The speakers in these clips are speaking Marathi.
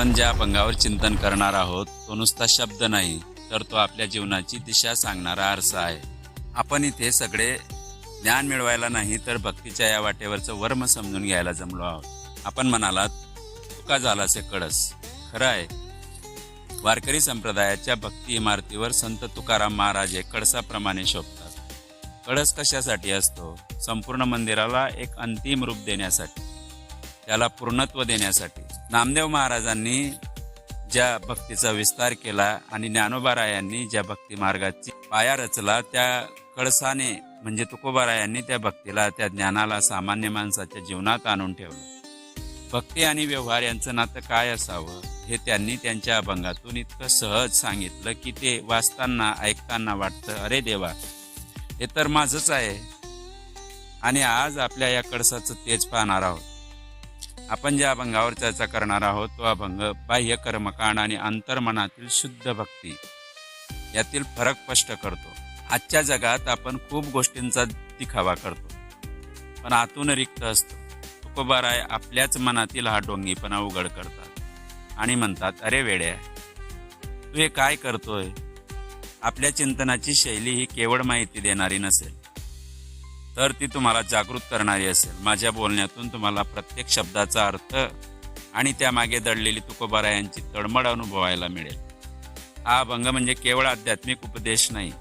आपण ज्या अभंगावर चिंतन करणार आहोत तो नुसता शब्द नाही तर तो आपल्या जीवनाची दिशा सांगणारा आरसा आहे. आपण इथे सगळे ज्ञान मिळवायला नाही तर भक्तीच्या या वाटेवरचं वर्म समजून घ्यायला जमलो आहोत. आपण म्हणालात तुका झालासे कळस. खरं आहे वारकरी संप्रदायाच्या भक्ती इमारतीवर संत तुकाराम महाराज हे कळसाप्रमाणे शोभतात. कळस कशासाठी असतो? संपूर्ण मंदिराला एक अंतिम रूप देण्यासाठी. त्याला पूर्णत्व देण्यासाठी. नामदेव महाराजांनी ज्या भक्तीचा विस्तार केला आणि ज्ञानोबारायांनी ज्या भक्ती मार्गाची पाया रचला त्या कळसाने म्हणजे तुकोबारायांनी त्या भक्तीला त्या ज्ञानाला सामान्य माणसाच्या जीवनात आणून ठेवलं. भक्ती आणि व्यवहार यांचं नातं काय असावं हे त्यांनी त्यांच्या अभंगातून इतकं सहज सांगितलं की ते वाचताना ऐकताना वाटतं अरे देवा हे तर माझंच आहे आणि आज आपल्या या कळसाचं तेज पाहणार आहोत. आपण ज्या अभंगावर चर्चा करणार आहोत तो अभंग बाह्य कर्मकांड आणि अंतर्मनातील शुद्ध भक्ती. यातील फरक स्पष्ट करतो. आजच्या जगात आपण खूप गोष्टींचा दिखावा करतो. पण आतून रिक्त असतो. तुकोबाराय आपल्याच मनातील हा डोंगीपणा उघड करतात आणि म्हणतात अरे वेड्या तू हे काय करतोय? आपल्या चिंतनाची शैली ही केवळ माहिती देणारी नसेल. तर ती तुम्हाला जागृत करणारी असेल. माझ्या बोलण्यातून तुम्हाला प्रत्येक शब्दाचा अर्थ आणि त्यामागे दडलेली तुकोबारायांची तळमळ अनुभवायला मिळेल. हा अभंग म्हणजे केवळ आध्यात्मिक उपदेश नाही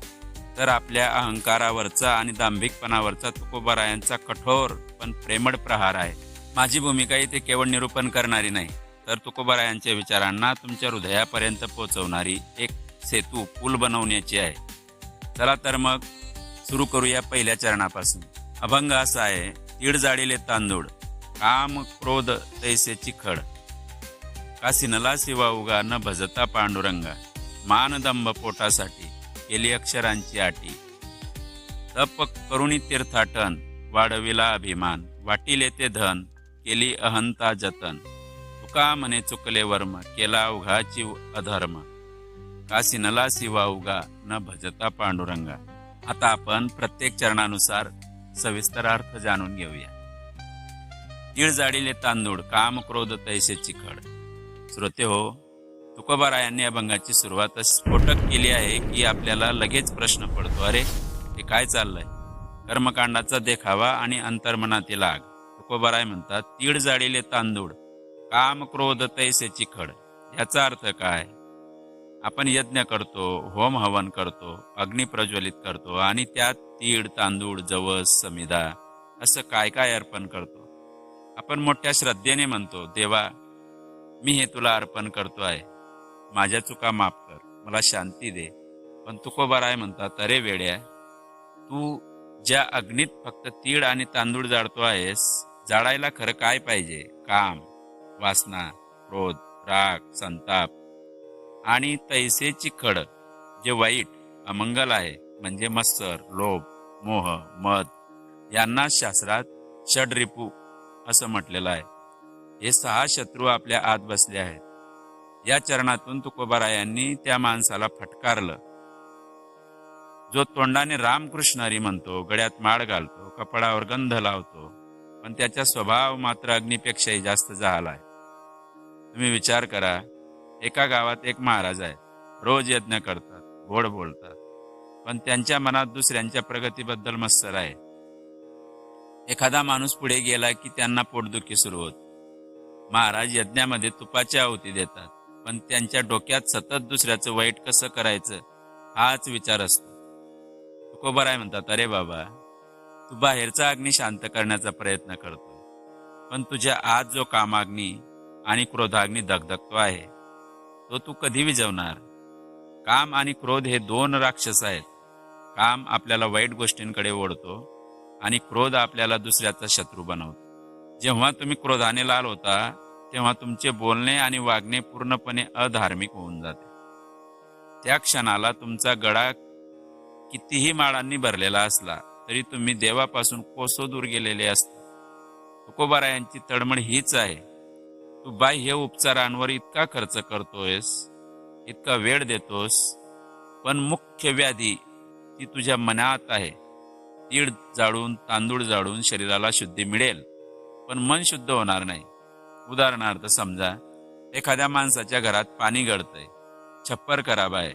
तर आपल्या अहंकारावरचा आणि दांभिकपणावरचा तुकोबारायांचा कठोर पण प्रेमळ प्रहार आहे. माझी भूमिका इथे केवळ निरूपण करणारी नाही तर तुकोबारायांच्या विचारांना तुमच्या हृदयापर्यंत पोहोचवणारी एक सेतू पूल बनवण्याची आहे. चला तर मग सुरू करूया पहिल्या चरणापासून. अभंग असा आहे तीड जाळीले तांदूळ काम क्रोध तैसे चिखड. का सिनला शिवा उगा न भजता पांडुरंगा. मानदंब पोटासाठी केली अक्षरांची आटी. तप करुणी तीर्थाटन वाढविला अभिमान. वाटिले ते धन केली अहंता जतन. तुका म्हणे चुकले वर्म केला उघाची अधर्म. का सिनला शिवा उगा न भजता पांडुरंगा. आता आपण प्रत्येक चरणानुसार सविस्तर अर्थ जाणून घेऊया. तीळ जाडीले तांदूळ काम क्रोध तैसे चिखड श्रोते हो तुकोबारायांनी अभंगाची सुरुवात स्फोटक केली आहे की आपल्याला लगेच प्रश्न पडतो अरे हे काय चाललंय? कर्मकांडाचा देखावा आणि अंतर्मनातील आग. तुकोबाराय म्हणतात तीळ जाडीले तांदूळ काम क्रोध तैसे चिखड याचा अर्थ काय? आपण यज्ञ करतो होम हवन करतो अग्नी प्रज्वलित करतो आणि त्यात तीळ तांदूळ जवस समिधा असं काय काय अर्पण करतो. आपण मोठ्या श्रद्धेने म्हणतो देवा मी हे तुला अर्पण करतो आहे. माझ्या चुका माफ कर. मला शांती दे. पण तुकोबाराय म्हणतात अरे वेड्या तू ज्या अग्नीत फक्त तीळ आणि तांदूळ जाळतो आहेस जाळायला खरं काय पाहिजे? काम वासना क्रोध राग संताप आणि तैसेची खड जे वाईट अमंगल आहे म्हणजे मत्सर लोभ मोह मध यांना शास्त्रात षडरिपू असं म्हटलेलं आहे. हे सहा शत्रू आपल्या आत बसले आहेत. या चरणातून तुकोबारायांनी त्या माणसाला फटकारलं. जो तोंडाने रामकृष्ण हरी म्हणतो गळ्यात माळ घालतो कपडावर गंध लावतो पण त्याचा स्वभाव मात्र अग्नीपेक्षाही जास्त झाला आहे. तुम्ही विचार करा एका गावात एक महाराज आहे रोज यज्ञ करतात गोड बोलतात. पण त्यांच्या मनात दुसऱ्यांच्या प्रगतीबद्दल मत्सर आहे. एखादा माणूस पुढे गेला की त्यांना पोटदुखी सुरू होत. महाराज यज्ञामध्ये तुपाची आहुती देतात पण त्यांच्या डोक्यात सतत दुसऱ्याचं वाईट कसं करायचं हाच विचार असतो. तुकोबराय म्हणतात अरे बाबा तू बाहेरचा अग्नी शांत करण्याचा प्रयत्न करतो पण तुझ्या आत जो कामाग्नी आणि क्रोधाग्नी दगदगतो आहे तो तू कधी विजवणार काम आणि क्रोध हे दोन राक्षस आहेत. काम आपल्याला वाईट गोष्टींकडे ओढतो आणि क्रोध आपल्याला दुसऱ्याचा शत्रू बनवतो. जेव्हा तुम्ही क्रोधाने लाल होता तेव्हा तुमचे बोलणे आणि वागणे पूर्णपणे अधार्मिक होऊन जाते. त्या क्षणाला तुमचा गळा कितीही माळांनी भरलेला असला तरी तुम्ही देवापासून कोसो दूर गेलेले असता. तुकोबारायांची तडमड हीच आहे. तू बाह्य उपचारांवर इतका खर्च करतोयस इतका वेळ देतोस पण मुख्य व्याधी ती तुझ्या मनात आहे. तीळ जाळून तांदूळ जाळून शरीराला शुद्धी मिळेल पण मन शुद्ध होणार नाही. उदाहरणार्थ समजा एखाद्या माणसाच्या घरात पाणी गळतंय छप्पर खराब आहे.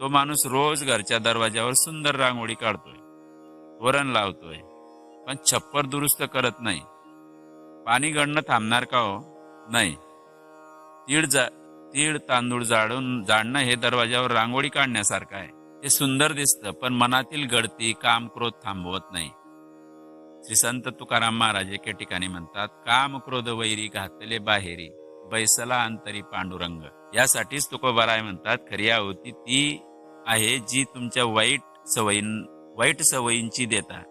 तो माणूस रोज घरच्या दरवाज्यावर सुंदर रांगोळी काढतोय वरण लावतोय पण छप्पर दुरुस्त करत नाही. पाणी गळणं थांबणार का हो? नाही. तीळ जा तीळ तांदूळ जाळून जाणणं हे दरवाज्यावर रांगोळी काढण्यासारखं आहे. ते सुंदर दिसतं पण मनातील गळती काम क्रोध थांबवत नाही. श्री संत तुकाराम महाराज एके ठिकाणी म्हणतात काम क्रोध वैरी घातले बाहेरी बैसला अंतरी पांडुरंग. यासाठीच तुकोबाराय म्हणतात खरी आहुती ती आहे जी तुमच्या वाईट सवयीं वाईट सवयींची देता.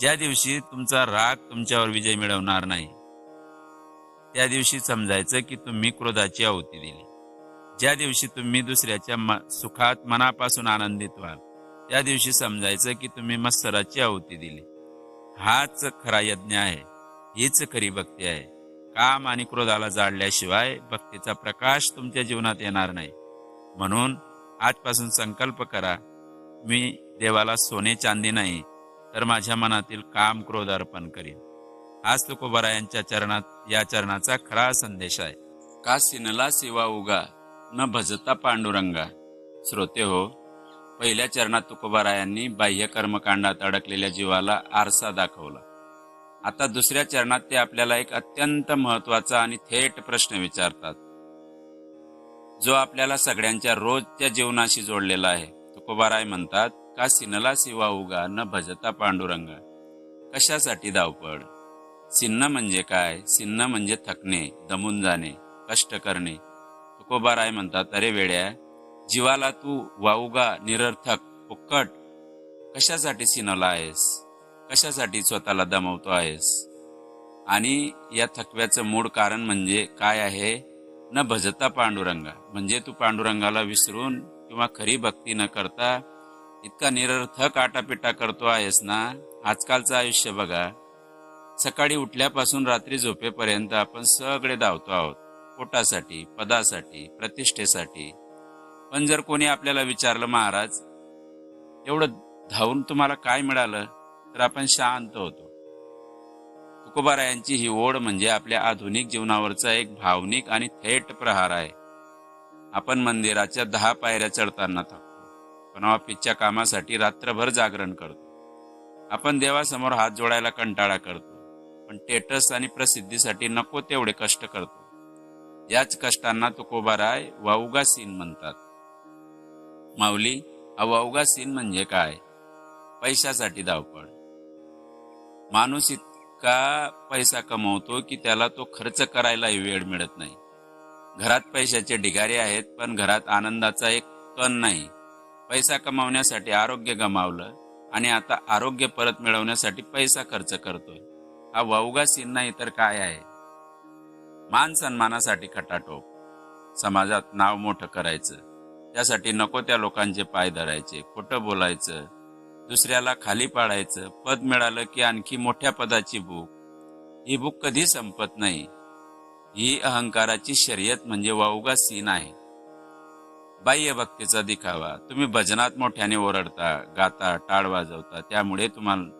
ज्या दिवशी तुमचा राग तुमच्यावर विजय मिळवणार नाही त्या दिवशी समजायचं की तुम्ही क्रोधाची आहुती दिली. ज्या दिवशी तुम्ही दुसऱ्याच्या म- सुखात मनापासून आनंदित व्हाल त्या दिवशी समजायचं की तुम्ही मत्सराची आहुती दिली. हाच खरा यज्ञ आहे. हीच खरी भक्ती आहे. काम आणि क्रोधाला जाळल्याशिवाय भक्तीचा प्रकाश तुमच्या जीवनात येणार नाही. म्हणून आजपासून संकल्प करा मी देवाला सोने चांदी नाही तर माझ्या मनातील काम क्रोध अर्पण करीन. आज तुकोबारा यांच्या चरणात या चरणाचा खरा संदेश आहे. का सिनला सेवा उगा न भजता पांडुरंगा. श्रोते हो पहिल्या चरणात तुकोबारायांनी बाह्य कर्मकांडात अडकलेल्या जीवाला आरसा दाखवला. आता दुसऱ्या चरणात ते आपल्याला एक अत्यंत महत्त्वाचा आणि थेट प्रश्न विचारतात. जो आपल्याला सगळ्यांच्या रोजच्या जीवनाशी जोडलेला आहे. तुकोबाराय म्हणतात का सिनला शिवा उगा न भजता पांडुरंगा. कशासाठी धावपळ? सिन्न म्हणजे काय? सिन्न म्हणजे थकणे दमून जाणे कष्ट करणे. तुकोबाराय म्हणतात अरे वेड्या जीवाला तू वाऊगा निरर्थक फुक्कट कशासाठी सिनला आहेस? कशासाठी स्वतःला दमवतो आहेस? आणि या थकव्याचं मूळ कारण म्हणजे काय आहे? न भजता पांडुरंगा. म्हणजे तू पांडुरंगाला विसरून किंवा खरी भक्ती न करता इतका निरर्थक आटापिटा करतो आहेस ना? आजकालचं आयुष्य बघा. सकाळी उठल्यापासून रात्री झोपेपर्यंत आपण सगळे धावतो आहोत. पोटासाठी पदासाठी प्रतिष्ठेसाठी. पण जर कोणी आपल्याला विचारलं महाराज एवढं धावून तुम्हाला काय मिळालं? तर आपण शांत होतो. तुकोबारायांची ही ओढ म्हणजे आपल्या आधुनिक जीवनावरचा एक भावनिक आणि थेट प्रहार आहे. आपण मंदिराच्या दहा पायऱ्या चढताना थकतो पण ऑफिसच्या कामासाठी रात्रभर जागरण करतो. आपण देवासमोर हात जोडायला कंटाळा करतो. पण टेटस आणि प्रसिद्धीसाठी नको तेवढे कष्ट करतो. याच कष्टांना तुकोबाराय वाऊगा सीन म्हणतात. माऊली हा सीन म्हणजे काय? पैशासाठी धावपळ. माणूस इतका पैसा कमवतो की त्याला तो खर्च करायलाही वेळ मिळत नाही. घरात पैशाचे ढिगारे आहेत पण घरात आनंदाचा एक कण नाही. पैसा कमावण्यासाठी आरोग्य गमावलं आणि आता आरोग्य परत मिळवण्यासाठी पैसा खर्च करतोय. हा वाऊगा सीन नाही तर काय आहे? मान सन्मानासाठी खटाटोप. समाजात नाव मोठं करायचं. त्यासाठी नको त्या लोकांचे पाय धरायचे खोटं बोलायचं. दुसऱ्याला खाली पाडायचं. पद मिळालं की आणखी मोठ्या पदाची भूक. ही भूक कधी संपत नाही. ही अहंकाराची शर्यत म्हणजे वावगा सीन आहे. बाह्य भक्तीचा दिखावा. तुम्ही भजनात मोठ्याने ओरडता गाता टाळ वाजवता. त्यामुळे तुम्हाला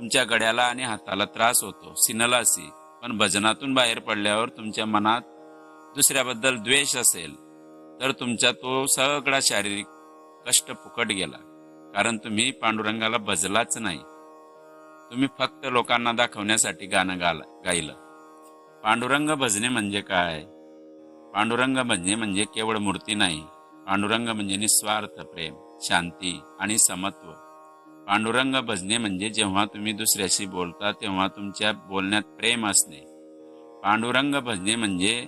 तुमच्या गड्याला आणि हाताला त्रास होतो सिनलासी. पण भजनातून बाहेर पडल्यावर तुमच्या मनात दुसऱ्याबद्दल द्वेष असेल तर तुमचा तो सगळा शारीरिक कष्ट फुकट गेला. कारण तुम्ही पांडुरंगाला भजलाच नाही. तुम्ही फक्त लोकांना दाखवण्यासाठी गाणं गाला गायलं. पांडुरंग भजणे म्हणजे काय? पांडुरंग भजणे म्हणजे केवळ मूर्ती नाही. पांडुरंग म्हणजे निस्वार्थ प्रेम शांती आणि समत्व. पांडुरंग भजणे म्हणजे जेव्हा तुम्ही दुसऱ्याशी बोलता तेव्हा तुमच्या बोलण्यात प्रेम असणे. पांडुरंग भजणे म्हणजे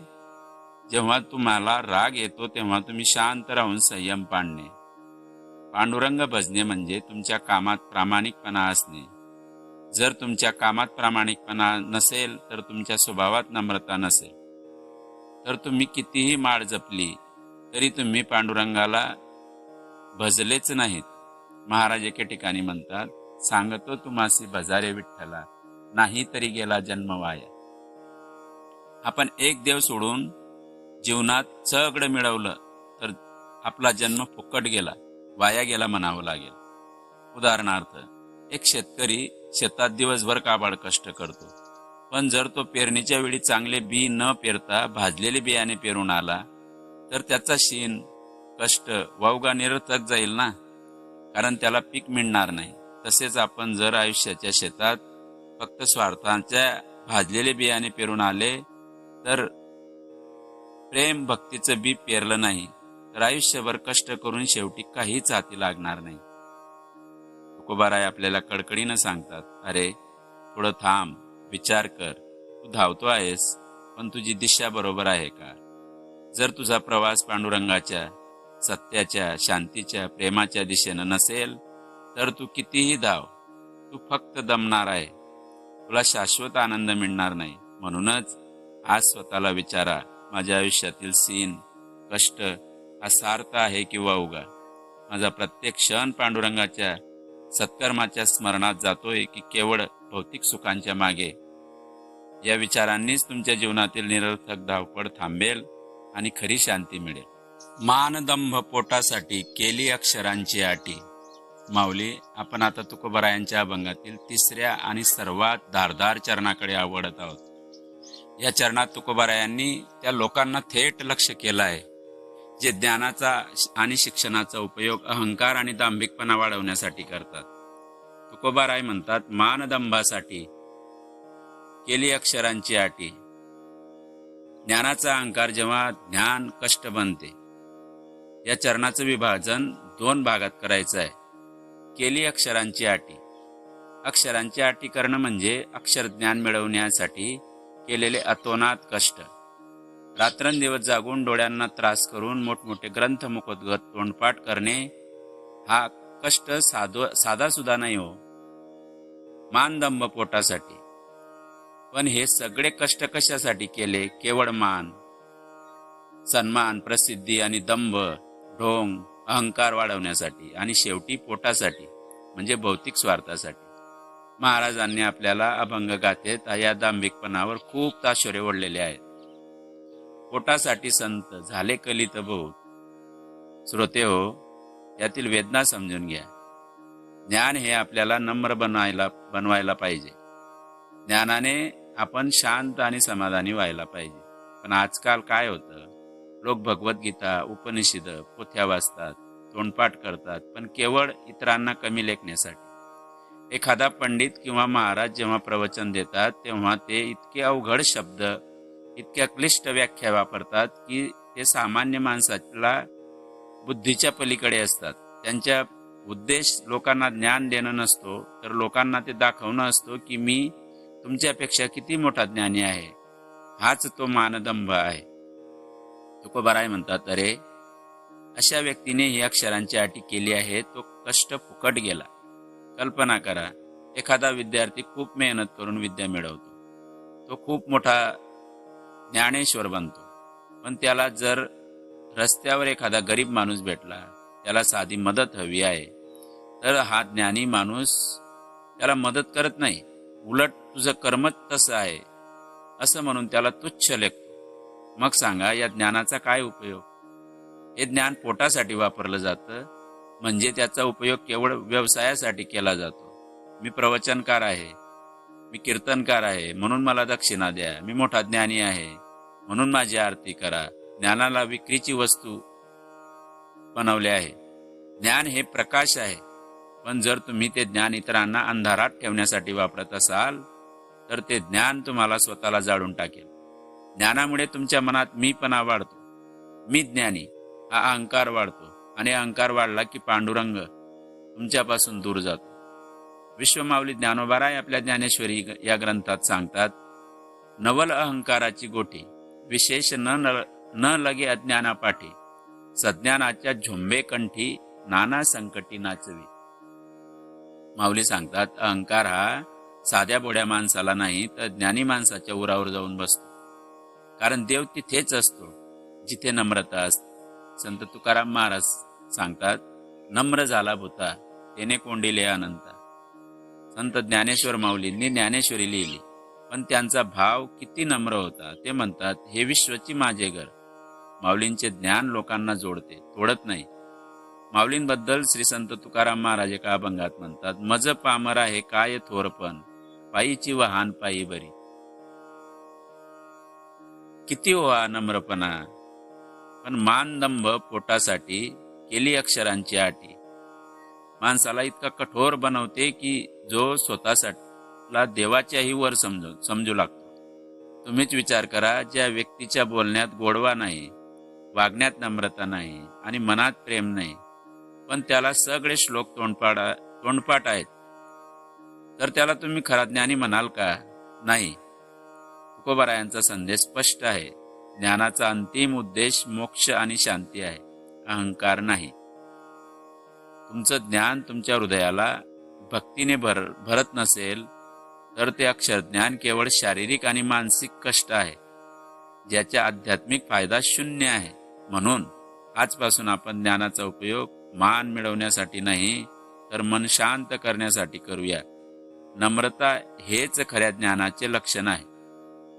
जेव्हा तुम्हाला राग येतो तेव्हा तुम्ही शांत राहून संयम पाडणे पांडुरंग भजणे म्हणजे तुमच्या कामात प्रामाणिकपणा असणे. जर तुमच्या कामात प्रामाणिकपणा नसेल तर तुमच्या स्वभावात नम्रता नसेल. तर तुम्ही कितीही माळ जपली तरी तुम्ही पांडुरंगाला भजलेच नाहीत. महाराज एके ठिकाणी म्हणतात सांगतो तुम्हासी बजारे विठ्ठला नाही तरी गेला जन्म वाया. आपण एक देव सोडून जीवनात सगळं मिळवलं तर आपला जन्म फुकट गेला वाया गेला म्हणावं लागेल. उदाहरणार्थ एक शेतकरी शेतात दिवसभर काबाड कष्ट करतो पण जर तो पेरणीच्या वेळी चांगले बी न पेरता भाजलेले बियाणे पेरून आला तर त्याचा शीन कष्ट वावगा निरर्थक जाईल ना? कारण त्याला पीक मिळणार नाही. तसेच आपण जर आयुष्याच्या शेतात फक्त स्वार्थांच्या भाजलेले बियाणे पेरून आले तर प्रेम भक्तीचं बी पेरलं नाही तर आयुष्यभर कष्ट करून शेवटी काहीच हाती लागणार नाही. तुकोबाराय आपल्याला कडकडीनं सांगतात अरे थोडं थांब विचार कर तू धावतो आहेस पण तुझी दिशा बरोबर आहे का? जर तुझा प्रवास पांडुरंगाच्या सत्याच्या शांतीच्या प्रेमाच्या दिशेनं नसेल तर तू कितीही धाव तू फक्त दमणार आहे. तुला शाश्वत आनंद मिळणार नाही. म्हणूनच आज स्वतःला विचारा माझ्या आयुष्यातील सीन कष्ट हा सार्थ आहे किंवा उगा. माझा प्रत्येक क्षण पांडुरंगाच्या सत्कर्माच्या स्मरणात जातोय की केवळ भौतिक सुखांच्या मागे. या विचारांनीच तुमच्या जीवनातील निरर्थक धावपळ थांबेल आणि खरी शांती मिळेल. मानदंभ पोटासाठी केली अक्षरांची आटी माऊली आपण आता तुकोबरायांच्या अभंगातील तिसऱ्या आणि सर्वात धारदार चरणाकडे आवडत आहोत. या चरणात तुकोबरायांनी त्या लोकांना थेट लक्ष केलं आहे जे ज्ञानाचा आणि शिक्षणाचा उपयोग अहंकार आणि दांभिकपणा वाढवण्यासाठी करतात. तुकोबाराय म्हणतात मानदंभासाठी केली अक्षरांची आटी ज्ञानाचा अहंकार जेव्हा ज्ञान कष्ट बनते या चरणाचं विभाजन दोन भागात करायचं आहे. केली अक्षरांची आटी अक्षरांची आटी करणं म्हणजे अक्षर ज्ञान मिळवण्यासाठी केलेले अतोनात कष्ट. रात्रंदिवस जागून डोळ्यांना त्रास करून मोठमोठे ग्रंथ मुखोद्गत तोंडपाठ करणे हा कष्ट साधो साधा सुद्धा नाही हो. मानदंभ पोटासाठी. पण हे सगळे कष्ट कशासाठी केले? केवळ मान. सन्मान प्रसिद्धी आणि दंभ ढोंग अहंकार वाढवण्यासाठी आणि शेवटी पोटासाठी म्हणजे भौतिक स्वार्थासाठी. महाराजांनी आपल्याला अभंग गाथेत या दांभिकपणावर खूप ताशोरे ओढलेले आहेत. पोटासाठी संत झाले कलित बहुत श्रोते हो यातील वेदना समजून घ्या. ज्ञान हे आपल्याला नम्र बनवायला बनवायला पाहिजे. ज्ञानाने आपण शांत आणि समाधानी व्हायला पाहिजे. पण आजकाल काय होतं? लोक भगवद्गीता उपनिषद पोथ्या वाचतात तोंडपाठ करतात पण केवळ इतरांना कमी लेखण्यासाठी. एखादा पंडित किंवा महाराज जेव्हा प्रवचन देतात तेव्हा ते इतके अवघड शब्द इतक्या क्लिष्ट व्याख्या वापरतात की ते सामान्य माणसाला बुद्धीच्या पलीकडे असतात. त्यांच्या उद्देश लोकांना ज्ञान देणं नसतो तर लोकांना ते दाखवणं असतो की मी तुमच्यापेक्षा किती मोठा ज्ञानी आहे. हाच तो मानदंभ आहे. तुकोबाराय म्हणतात अरे अशा व्यक्तीने ही अक्षरांची अटी केली आहे तो कष्ट फुकट गेला. कल्पना करा एखादा विद्यार्थी खूप मेहनत करून विद्या मिळवतो. तो खूप मोठा ज्ञानेश्वर बनतो. पण त्याला जर रस्त्यावर एखादा गरीब माणूस भेटला त्याला साधी मदत हवी आहे तर हा ज्ञानी माणूस त्याला मदत करत नाही. उलट तुझं कर्मच तसं आहे. असं म्हणून त्याला तुच्छ लेखतो मग सांगा या ज्ञानाचा काय उपयोग? हे ज्ञान पोटासाठी वापरलं जातं म्हणजे त्याचा उपयोग केवळ व्यवसायासाठी केला जातो. मी प्रवचनकार आहे मी कीर्तनकार आहे म्हणून मला दक्षिणा द्या मी मोठा ज्ञानी आहे म्हणून माझी आरती करा ज्ञानाला विक्रीची वस्तू बनवले आहे. ज्ञान हे प्रकाश आहे पण जर तुम्ही ते ज्ञान इतरांना अंधारात ठेवण्यासाठी वापरत असाल तर ते ज्ञान तुम्हाला स्वतःला जाळून टाकेल. ज्ञानामुळे तुमच्या मनात मीपणा वाढतो. मी ज्ञानी हा अहंकार वाढतो आणि अहंकार वाढला की पांडुरंग तुमच्यापासून दूर जातो. विश्वमावली ज्ञानोबाराय आपल्या ज्ञानेश्वरी या ग्रंथात सांगतात नवल अहंकाराची गोठी विशेष न न- न लगे अज्ञानापाठी सज्ञानाच्या झुंबे कंठी नाना संकटी नाचवी. माऊली सांगतात अहंकार हा साध्या बोड्या माणसाला नाही तर ज्ञानी माणसाच्या उरावर जाऊन बसतो. कारण देव तिथेच असतो जिथे नम्रता असते. संत तुकाराम महाराज सांगतात नम्र झाला भूता तेने कोंडिले अनंता. संत ज्ञानेश्वर माऊलींनी ज्ञानेश्वरी लिहिली पण त्यांचा भाव किती नम्र होता ते म्हणतात हे विश्वची माझे घर. माऊलींचे ज्ञान लोकांना जोडते तोडत नाही. माऊलींबद्दल श्री संत तुकाराम महाराज एका अभंगात म्हणतात मज पामरा हे काय थोरपण पायीची वहान पायी बरी. किती हो व्हा नम्रपणा? पण मानदंभ पोटासाठी केली अक्षरांची आटी. माणसाला इतका कठोर बनवते की जो स्वतःसाठीला देवाच्याही वर समजू समजू लागतो. तुम्हीच विचार करा ज्या व्यक्तीच्या बोलण्यात गोडवा नाही वागण्यात नम्रता नाही आणि मनात प्रेम नाही पण त्याला सगळे श्लोक तोंडपाडा तोंडपाठ आहेत. तर त्याला तुम्ही खरा ज्ञानी म्हणाल का? नाही. तुकोबारायांचा संदेश स्पष्ट आहे. ज्ञानाचा अंतिम उद्देश मोक्ष आणि शांती आहे. अहंकार नाही. तुमचं ज्ञान तुमच्या हृदयाला भक्तीने भर भरत नसेल तर ते अक्षरज्ञान केवळ शारीरिक आणि मानसिक कष्ट आहे. ज्याचा आध्यात्मिक फायदा शून्य आहे. म्हणून आजपासून आपण ज्ञानाचा उपयोग मान मिळवण्यासाठी नाही तर मन शांत करण्यासाठी करूया. नम्रता हेच खऱ्या ज्ञानाचे लक्षण आहे.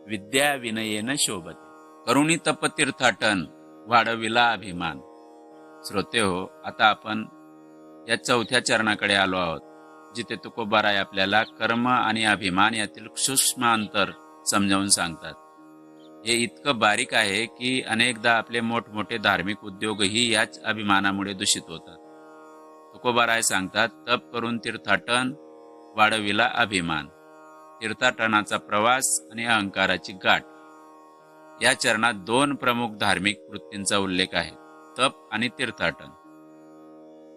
विद्या विनयेन शोभते. करुणी तपतीर्थाटन वाढविला अभिमान. श्रोते हो आता आपण या चौथ्या चरणाकडे आलो आहोत जिथे तुकोबाराय आपल्याला कर्म आणि अभिमान यातील सूक्ष्म अंतर समजावून सांगतात. हे इतकं बारीक आहे की अनेकदा आपले मोठमोठे धार्मिक उद्योगही याच अभिमानामुळे दूषित होतात. तुकोबाराय सांगतात तप करून तीर्थाटन वाढविला अभिमान. तीर्थाटनाचा प्रवास आणि अहंकाराची गाठ. या चरणात दोन प्रमुख धार्मिक वृत्तींचा उल्लेख आहे तप आणि तीर्थाटन.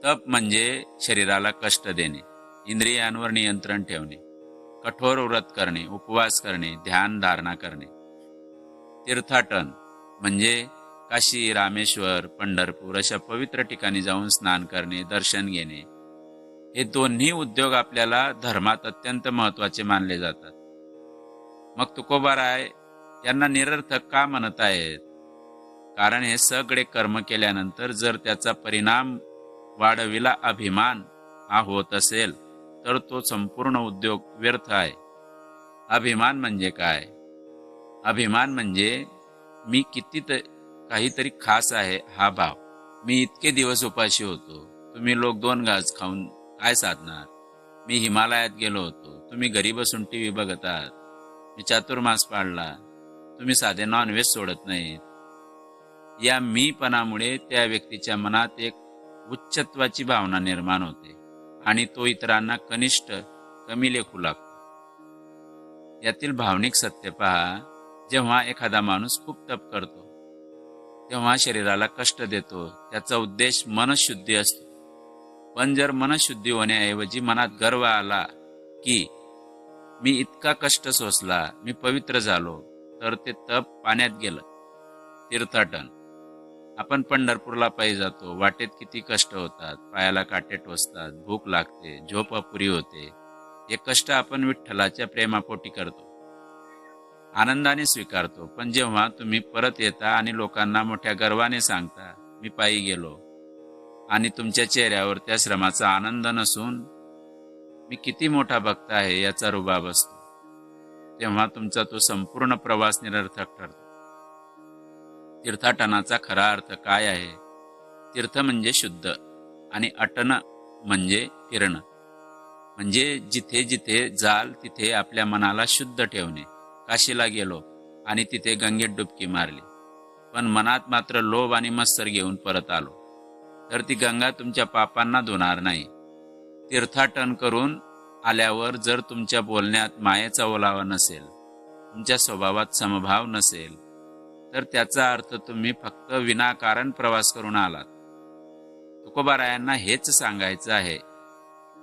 तप म्हणजे शरीराला कष्ट देणे इंद्रियांवर नियंत्रण ठेवणे कठोर व्रत करणे उपवास करणे ध्यान धारणा करणे. तीर्थाटन म्हणजे काशी रामेश्वर पंढरपूर अशा पवित्र ठिकाणी जाऊन स्नान करणे दर्शन घेणे हे दोन्ही उद्योग आपल्याला धर्मात अत्यंत महत्त्वाचे मानले जातात. मग तुकोबाराय यांना निरर्थक का म्हणत आहेत? कारण हे सगळे कर्म केल्यानंतर जर त्याचा परिणाम वाढविला अभिमान हा होत असेल तर तो संपूर्ण उद्योग व्यर्थ आहे. अभिमान म्हणजे काय? अभिमान म्हणजे मी किती त- काहीतरी खास आहे हा भाव. मी इतके दिवस उपाशी होतो. तुम्ही लोक दोन घास खाऊन काय साधणार? मी हिमालयात गेलो होतो. तुम्ही घरी बसून टीव्ही बघत आहात मी चातुर्मास पाळला. तुम्ही साधे नॉनव्हेज सोडत नाहीत. या मीपणामुळे त्या व्यक्तीच्या मनात एक उच्चत्वाची भावना निर्माण होते आणि तो इतरांना कनिष्ठ कमी लेखू लागतो. यातील भावनिक सत्य पहा जेव्हा एखादा माणूस खूप तप करतो तेव्हा शरीराला कष्ट देतो. त्याचा उद्देश मनशुद्धी असतो. पण जर मनशुद्धी होण्याऐवजी मनात गर्व आला की मी इतका कष्ट सोसला मी पवित्र झालो तर ते तप पाण्यात गेलं. तीर्थाटन. आपण पंढरपूरला पायी जातो वाटेत किती कष्ट होतात पायाला काटे टोचतात भूक लागते झोप अपुरी होते. हे कष्ट आपण विठ्ठलाच्या प्रेमापोटी करतो. आनंदाने स्वीकारतो पण जेव्हा तुम्ही परत येता आणि लोकांना मोठ्या गर्वाने सांगता मी पायी गेलो आणि तुमच्या चेहऱ्यावर त्या श्रमाचा आनंद नसून मी किती मोठा भक्त आहे याचा रुबाब असतो. तेव्हा तुमचा तो संपूर्ण प्रवास निरर्थक ठरतो. तीर्थाटनाचा खरा अर्थ काय आहे? तीर्थ म्हणजे शुद्ध आणि अटन म्हणजे फिरणं म्हणजे जिथे जिथे जाल तिथे आपल्या मनाला शुद्ध ठेवणे. काशीला गेलो आणि तिथे गंगेत डुबकी मारली. पण मनात मात्र लोभ आणि मत्सर घेऊन परत आलो. तर ती गंगा तुमच्या पापांना धुणार नाही. तीर्थाटन करून आल्यावर जर तुमच्या बोलण्यात मायेचा ओलावा नसेल तुमच्या स्वभावात समभाव नसेल तर त्याचा अर्थ तुम्ही फक्त विनाकारण प्रवास करून आलात. तुकोबारायांना हेच सांगायचं आहे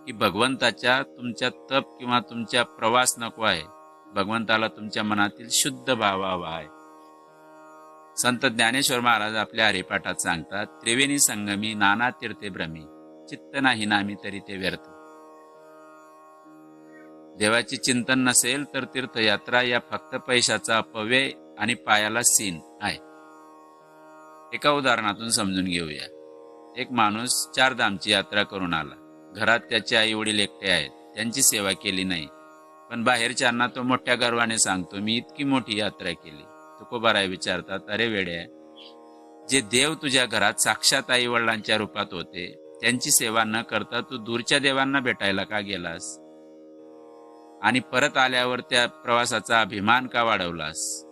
की भगवंताच्या तुमच्या तप किंवा तुमच्या प्रवास नको आहे. भगवंताला तुमच्या मनातील शुद्ध भाव हवा आहे. संत ज्ञानेश्वर महाराज आपल्या हरिपाठात सांगतात त्रिवेणी संगमी नाना तीर्थे भ्रमी चित्त नाही नामी तरी ते व्यर्थ. देवाची चिंतन नसेल तर तीर्थयात्रा या फक्त पैशाचा अपव्यय आणि पायाला सीन आहे. एका उदाहरणातून समजून घेऊया. एक माणूस चार धामची यात्रा करून आला. घरात त्याचे आई वडील एकटे आहेत. त्यांची सेवा केली नाही. पण बाहेरच्यांना तो मोठ्या गर्वाने सांगतो मी इतकी मोठी यात्रा केली. तुकोबाराय विचारतात अरे वेड्या जे देव तुझ्या घरात साक्षात आई वडिलांच्या रूपात होते त्यांची सेवा न करता तू दूरच्या देवांना भेटायला का गेलास? आणि परत आल्यावर त्या प्रवासाचा अभिमान का वाढवलास?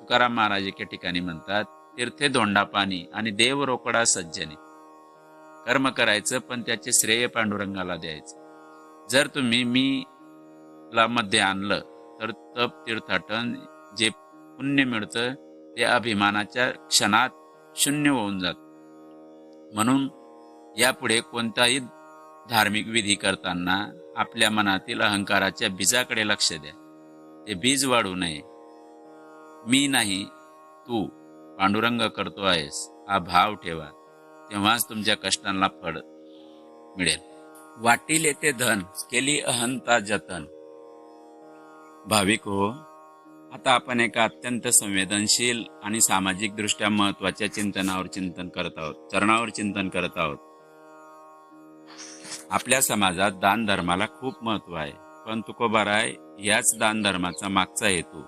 तुकाराम महाराज एके ठिकाणी म्हणतात तीर्थे धोंडा पाणी आणि देव रोकडा सज्जने. कर्म करायचं पण त्याचे श्रेय पांडुरंगाला द्यायचं. जर तुम्ही मी ला मध्ये आणलं तर तप तीर्थाटन जे पुण्य मिळतं ते अभिमानाच्या क्षणात शून्य होऊन जात. म्हणून यापुढे कोणताही धार्मिक विधी करताना आपल्या मनातील अहंकाराच्या बीजाकडे लक्ष द्या. ते बीज वाढू नये. मी नाही तू पांडुरंग करतो आहेस हा भाव ठेवा. तेव्हाच तुमच्या कष्टांना फळ मिळेल. वाटील येते धन केली अहंता जतन. भाविक हो आता आपण एका अत्यंत संवेदनशील आणि सामाजिक दृष्ट्या महत्त्वाच्या चिंतनावर चिंतन करत आहोत चरणावर चिंतन करत आहोत. आपल्या समाजात दान धर्माला खूप महत्त्व आहे पण तुकोबाराय याच दान धर्माचा मागचा हेतू.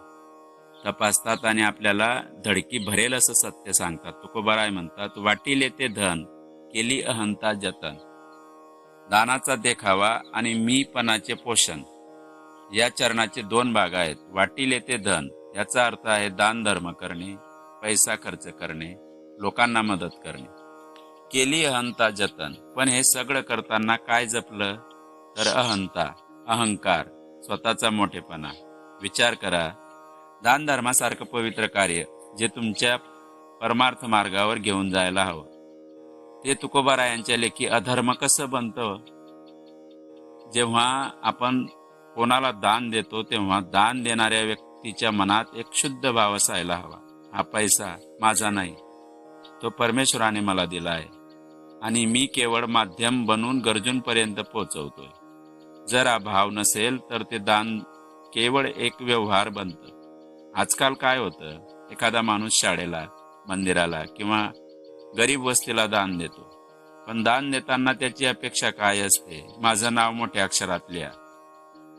तपासतात आणि आपल्याला धडकी भरेल असं सत्य सांगतात. तुकोबाराय म्हणतात वाटील येते धन केली अहंता जतन. दानाचा देखावा आणि मीपणाचे पोषण. या चरणाचे दोन भाग आहेत. वाटील येते धन याचा अर्थ आहे दान धर्म करणे पैसा खर्च करणे लोकांना मदत करणे. केली अहंता जतन. पण हे सगळं करताना काय जपलं? तर अहंता अहंकार स्वतःचा मोठेपणा. विचार करा. दान धर्मासारखं पवित्र कार्य जे तुमच्या परमार्थ मार्गावर घेऊन जायला हवं. ते तुकोबारायांच्या लेखी अधर्म कसं बनतं? जेव्हा आपण कोणाला दान देतो तेव्हा दान देणाऱ्या व्यक्तीच्या मनात एक शुद्ध भाव असायला हवा. हा पैसा माझा नाही. तो परमेश्वराने मला दिला आहे. आणि मी केवळ माध्यम बनून गरजूंपर्यंत पोहोचवतोय. जर हा भाव नसेल तर ते दान केवळ एक व्यवहार बनतं. आजकाल काय होतं? एखादा माणूस शाळेला मंदिराला किंवा गरीब वस्तीला दान देतो. पण दान देताना त्याची अपेक्षा काय असते? माझं नाव मोठ्या अक्षरात लिहा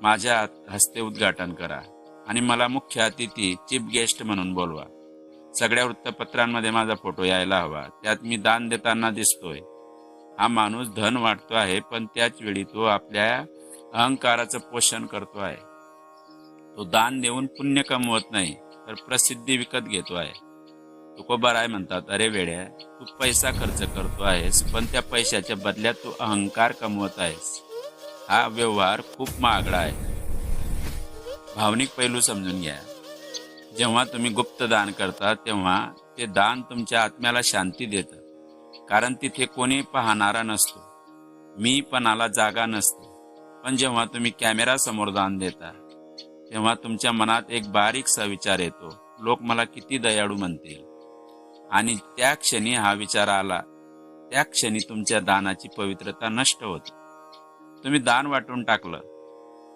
माझ्या हस्ते उद्घाटन करा आणि मला मुख्य अतिथी चीफ गेस्ट म्हणून बोलवा. सगळ्या वृत्तपत्रांमध्ये माझा फोटो यायला हवा. त्यात मी दान देताना दिसतोय. हा माणूस धन वाटतो आहे पण त्याच वेळी तो आपल्या अहंकाराचं पोषण करतो आहे. तो दान देऊन पुण्य कमवत नाही तर प्रसिद्धी विकत घेतो आहे. तुकोबाराय म्हणतात अरे वेड्या तू पैसा खर्च करतो आहेस पण त्या पैशाच्या बदल्यात तू अहंकार कमवत आहेस. हा व्यवहार खूप महागडा आहे. भावनिक पैलू समजून घ्या. जेव्हा तुम्ही गुप्त दान करता तेव्हा ते दान तुमच्या आत्म्याला शांती देतं. कारण तिथे कोणी पाहणारा नसतो. मी पणाला जागा नसते. पण जेव्हा तुम्ही कॅमेरा समोर दान देता तेव्हा तुमच्या मनात एक बारीकसा विचार येतो. लोक मला किती दयाळू म्हणतील. आणि त्या क्षणी हा विचार आला त्या क्षणी तुमच्या दानाची पवित्रता नष्ट होते. तुम्ही दान वाटून टाकलं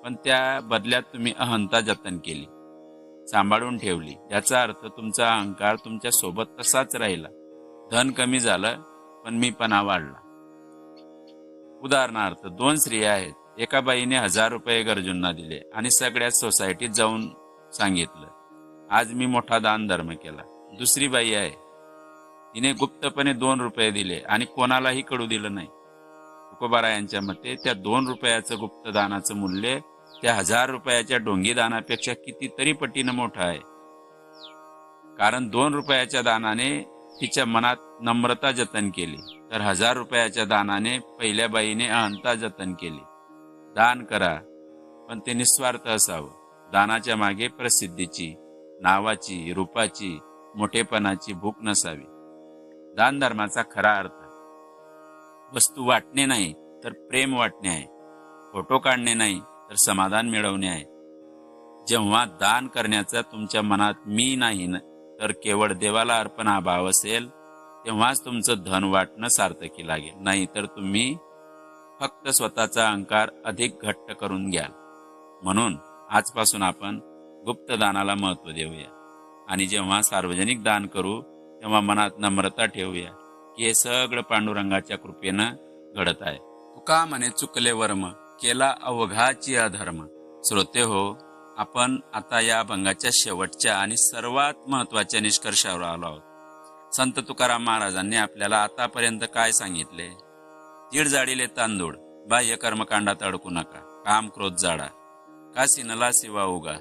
पण त्या बदल्यात तुम्ही अहंता जतन केली सांभाळून ठेवली. याचा अर्थ तुमचा अहंकार तुमच्यासोबत तसाच राहिला. धन कमी झालं पण मीपणा वाढला. उदाहरणार्थ दोन स्त्रिया आहेत. एका बाईने हजार रुपये गरजूंना दिले आणि सगळ्या सोसायटीत जाऊन सांगितलं आज मी मोठा दान धर्म केला. दुसरी बाई आहे. तिने गुप्तपणे दोन रुपये दिले आणि कोणालाही कळू दिलं नाही. तुकोबारा यांच्या मते त्या दोन रुपयाचं गुप्त दानाचं मूल्य त्या हजार रुपयाच्या डोंगी दानापेक्षा कितीतरी पटीनं मोठं आहे. कारण दोन रुपयाच्या दानाने तिच्या मनात नम्रता जतन केली तर हजार रुपयाच्या दानाने पहिल्या बाईने अहंता जतन केली. दान करा पण ते निस्वार्थ असावं. दानाच्या मागे प्रसिद्धीची नावाची रूपाची मोठेपणाची भूक नसावी. दान धर्माचा खरा अर्थ वस्तू वाटणे नाही तर प्रेम वाटणे आहे. फोटो काढणे नाही तर समाधान मिळवणे आहे. जेव्हा दान करण्याचा तुमच्या मनात मी नाही ना तर केवळ देवाला अर्पण हा भाव असेल तेव्हाच तुमचं धन वाटणं सार्थकी लागेल. नाही तर तुम्ही फक्त स्वतःचा अहंकार अधिक घट्ट करून घ्याल. म्हणून आजपासून आपण गुप्त दानाला महत्त्व देऊया. आणि जेव्हा सार्वजनिक दान करू तेव्हा मनात नम्रता ठेवूया. की हे सगळं पांडुरंगाच्या कृपेनं घडत आहे. तुका म्हणे चुकले वर्म केला अवघाची अधर्म. श्रोते हो आपण आता या भंगाच्या शेवटच्या आणि सर्वात महत्त्वाच्या निष्कर्षावर आलो आहोत. संत तुकाराम महाराजांनी आपल्याला आतापर्यंत काय सांगितले? तीड जाडीले तांदूळ बाह्य कर्मकांडात अडकू नका काम क्रोध जाडा. का सिनला सिवा उगा?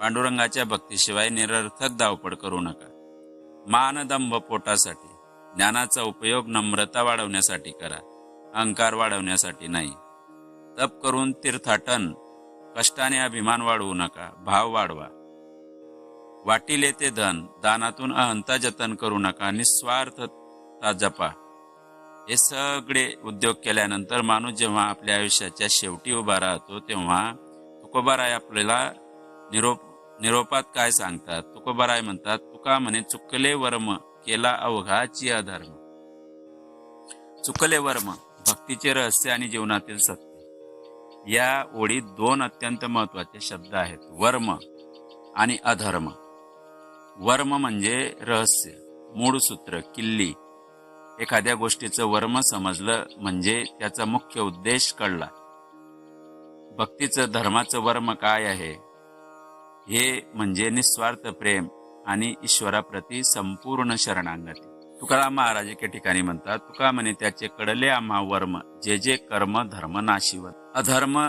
पांडुरंगाच्या भक्तीशिवाय निरर्थक धावपड करू नका. मानदंभ पोटासाठी. ज्ञानाचा उपयोग नम्रता वाढवण्यासाठी करा अहंकार वाढवण्यासाठी नाही. तप करून तीर्थाटन कष्टाने अभिमान वाढवू नका भाव वाढवा. वाटील येते धन दानातून अहंता जतन करू नका निस्वार्थ जपा. हे सगळे उद्योग केल्यानंतर माणूस जेव्हा आपल्या आयुष्याच्या शेवटी उभा राहतो तेव्हा तुकोबाराय आपल्याला निरोप निरोपात काय सांगतात? तुकोबाराय म्हणतात तुका म्हणे चुकले वर्म केला अवघाची अधर्म. चुकले वर्म भक्तीचे रहस्य आणि जीवनातील सत्य. या ओळीत दोन अत्यंत महत्त्वाचे शब्द आहेत वर्म आणि अधर्म. वर्म म्हणजे रहस्य मूळ सूत्र किल्ली. एखाद्या गोष्टीचं वर्म समजलं म्हणजे त्याचा मुख्य उद्देश कळला. भक्तीचं धर्माचं वर्म काय आहे? हे म्हणजे निस्वार्थ प्रेम आणि ईश्वराप्रती संपूर्ण शरणांगती. तुकाराम महाराज एके ठिकाणी म्हणतात तुका म्हणे त्याचे कडले आम्हा वर्म जे जे कर्म धर्म नाशिवत. अधर्म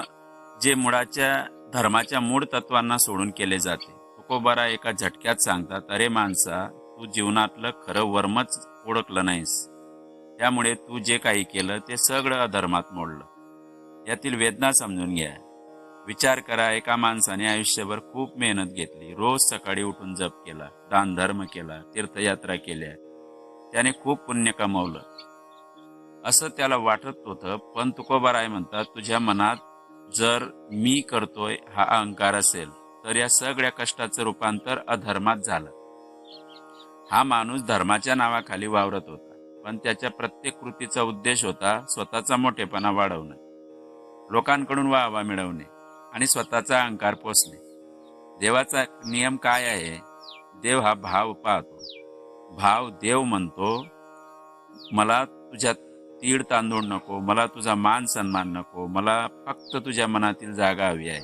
जे मुळाच्या धर्माच्या मूळ तत्वांना सोडून केले जाते. तुकोबारा एका झटक्यात सांगतात अरे माणसा तू जीवनातलं खरं वर्मच ओळखलं नाहीस. त्यामुळे तू जे काही केलं ते सगळं अधर्मात मोडलं. यातील वेदना समजून घ्या. विचार करा एका माणसाने आयुष्यभर खूप मेहनत घेतली. रोज सकाळी उठून जप केला दान धर्म केला तीर्थयात्रा केल्या. त्याने खूप पुण्य कमवलं. असं त्याला वाटत होतं पण तुकोबाराय म्हणतात तुझ्या मनात जर मी करतोय हा अहंकार असेल तर या सगळ्या कष्टाचं रूपांतर अधर्मात झालं. हा माणूस धर्माच्या नावाखाली वावरत होता पण त्याच्या प्रत्येक कृतीचा उद्देश होता स्वतःचा मोठेपणा वाढवणं लोकांकडून वाहवा मिळवणे. आणि स्वतःचा अहंकार पोचणे देवाचा नियम काय आहे? देव हा भाव पाहतो. भाव देव म्हणतो मला तुझ्या तीळ तांदूळ नको मला तुझा मान सन्मान नको मला फक्त तुझ्या मनातील जागा हवी आहे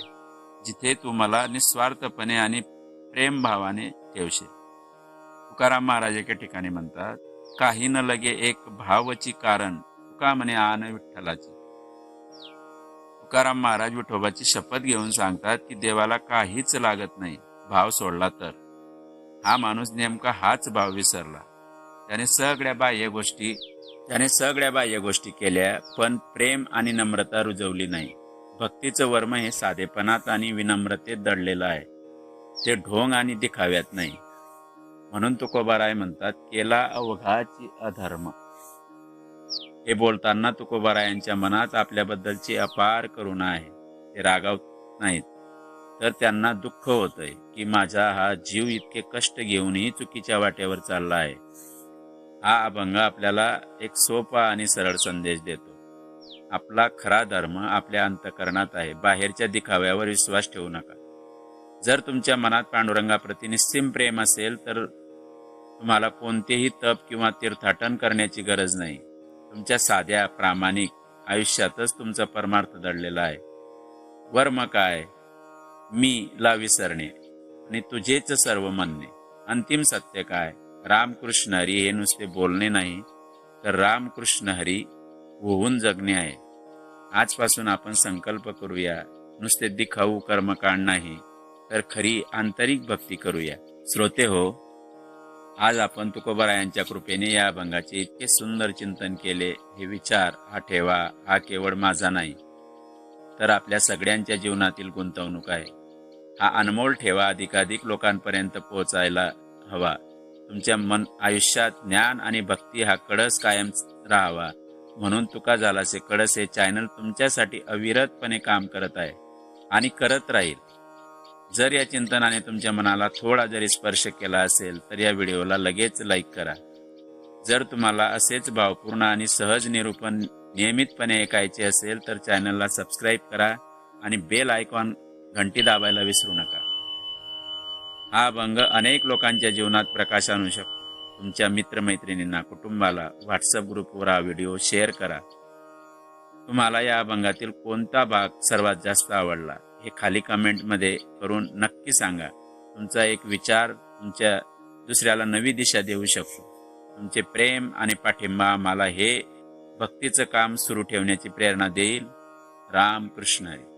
जिथे तू मला निस्वार्थपणे आणि प्रेमभावाने ठेवशील. तुकाराम महाराज एका ठिकाणी म्हणतात काही न लगे एक भावची कारण. तुका म्हणे आन विठ्ठलाची. तुकाराम महाराज विठोबाची शपथ घेऊन सांगतात की देवाला काहीच लागत नाही भाव सोडला तर. हा माणूस नेमका हाच भाव विसरला. त्याने सगळ्या बाह्य गोष्टी त्याने सगळ्या बाह्य गोष्टी केल्या पण प्रेम आणि नम्रता रुजवली नाही. भक्तीचं वर्म हे साधेपणात आणि विनम्रतेत दडलेलं आहे. ते ढोंग आणि दिखाव्यात नाही. म्हणून तुकोबाराय म्हणतात केला अवघाची अधर्म. हे बोलताना तुकोबारायांच्या मनात आपल्याबद्दलची अपार करुणा आहे. ते रागावत नाहीत. तर त्यांना दुःख होतंय की माझा हा जीव इतके कष्ट घेऊनही चुकीच्या वाटेवर चालला आहे. हा अभंग आपल्याला एक सोपा आणि सरळ संदेश देतो. आपला खरा धर्म आपल्या अंतकरणात आहे. बाहेरच्या दिखाव्यावर विश्वास ठेवू नका. जर तुमच्या मनात पांडुरंगाप्रती निस्सिम प्रेम असेल तर तुम्हाला कोणतेही तप किंवा तीर्थाटन करण्याची गरज नाही. तुमच्या साध्या प्रामाणिक आयुष्यातच तुमचा परमार्थ दडलेला आहे. वर्म काय? मी ला विसरणे आणि तुझेच सर्व म्हणणे. अंतिम सत्य काय? रामकृष्ण हरी हे नुसते बोलणे नाही तर रामकृष्ण हरी होऊन जगणे आहे. आजपासून आपण संकल्प करूया नुसते दिखाऊ कर्मकांड नाही तर खरी आंतरिक भक्ती करूया. श्रोते हो आज आपण तुकोबरायांच्या कृपेने या अभंगाचे इतके सुंदर चिंतन केले. हे विचार हा ठेवा हा केवळ माझा नाही तर आपल्या सगळ्यांच्या जीवनातील गुंतवणूक आहे. हा अनमोल ठेवा अधिकाधिक लोकांपर्यंत पोहोचायला हवा. तुमच्या मन आयुष्यात ज्ञान आणि भक्ती हा कळस कायम राहावा. म्हणून तुका झालासे कळस हे चॅनल तुमच्यासाठी अविरतपणे काम करत आहे आणि करत राहील. जर या चिंतनाने तुमच्या मनाला थोडा जरी स्पर्श केला असेल तर या व्हिडिओला लगेच लाईक करा. जर तुम्हाला असेच भावपूर्ण आणि सहज निरूपण नियमितपणे ऐकायचे असेल तर चॅनलला सबस्क्राईब करा आणि बेल आयकॉन घंटी दाबायला विसरू नका. हा अभंग अनेक लोकांच्या जीवनात प्रकाश आणू शकतो. तुमच्या मित्रमैत्रिणींना कुटुंबाला व्हॉट्सअप ग्रुपवर हा व्हिडिओ शेअर करा. तुम्हाला या अभंगातील कोणता भाग सर्वात जास्त आवडला? हे खाली कमेंटमध्ये करून नक्की सांगा. तुमचा एक विचार तुमच्या दुसऱ्याला नवी दिशा देऊ शकतो. तुमचे प्रेम आणि पाठिंबा मला हे भक्तीचं काम सुरू ठेवण्याची प्रेरणा देईल. राम कृष्ण हरी.